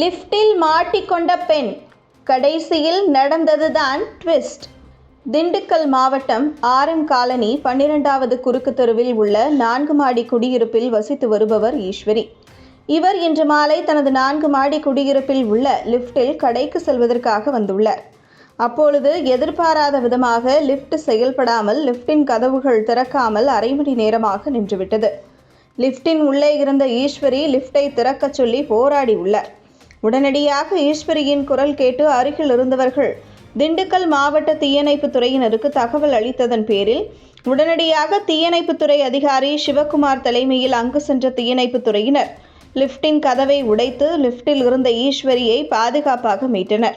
லிஃப்டில் மாட்டிக்கொண்ட பெண் கடைசியில் நடந்ததுதான் ட்விஸ்ட். திண்டுக்கல் மாவட்டம் ஆர்எம் காலனி பன்னிரெண்டாவது குறுக்கு தெருவில் உள்ள நான்கு மாடி குடியிருப்பில் வசித்து வருபவர் ஈஸ்வரி. இவர் இன்று மாலை தனது நான்கு மாடி குடியிருப்பில் உள்ள லிஃப்டில் கடைக்கு செல்வதற்காக வந்துள்ளார். அப்பொழுது எதிர்பாராத விதமாக லிஃப்ட் செயல்படாமல் லிஃப்டின் கதவுகள் திறக்காமல் அரை மணி நேரமாக நின்றுவிட்டது. லிஃப்டின் உள்ளே இருந்த ஈஸ்வரி லிஃப்டை திறக்கச் சொல்லி போராடி உள்ளார் உடனடியாக ஈஸ்வரியின் குரல் கேட்டு அருகில் இருந்தவர்கள் திண்டுக்கல் மாவட்ட தீயணைப்பு துறையினருக்கு தகவல் அளித்ததன் பேரில் உடனடியாக தீயணைப்புத்துறை அதிகாரி சிவகுமார் தலைமையில் அங்கு சென்ற தீயணைப்பு துறையினர் லிஃப்டின் கதவை உடைத்து லிப்டில் இருந்த ஈஸ்வரியை பாதுகாப்பாக மீட்டனர்.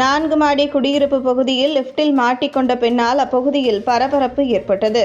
நான்கு மாடி குடியிருப்பு பகுதியில் லிப்டில் மாட்டிக்கொண்ட பெண்ணால் அப்பகுதியில் பரபரப்பு ஏற்பட்டது.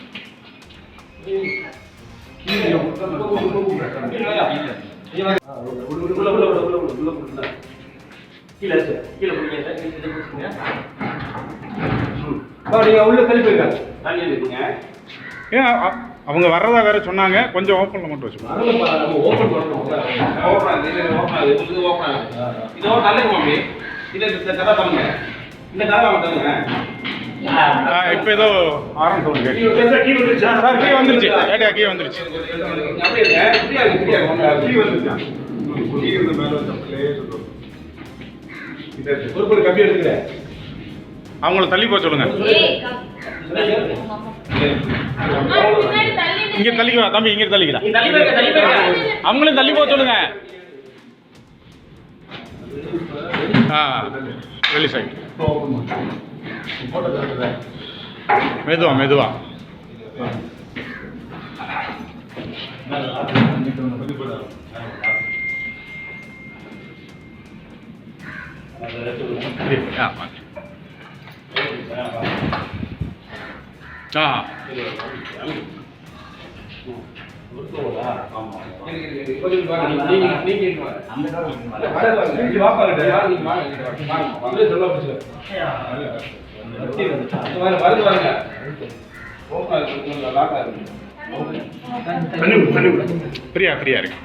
கீழே ஃப்ரீயா இருக்கு உள்ள கழிப்பு இருக்காங்க ஏன் அவங்க வர்றதா வேற சொன்னாங்க. கொஞ்சம் ஓப்பன்ல மட்டும் வச்சுக்கோங்க இந்த பண்ணணும் ஆ, இப்போ ஏதோ ஆரம் கேட்டு சார் கீ வந்துருச்சு. ஏட்டா கீ வந்துருச்சு. அவங்கள தள்ளி போக சொல்லுங்க. இங்க தள்ளிக்கா தம்பி இங்க தள்ளிக்கிறா. அவங்களையும் தள்ளி போக சொல்லுங்க. ஆ வெளி சைடு மெதுவா மெதுவா. ஆ வாங்க. ஆ ஃப்ரீயா ஃப்ரீயா இருக்கு.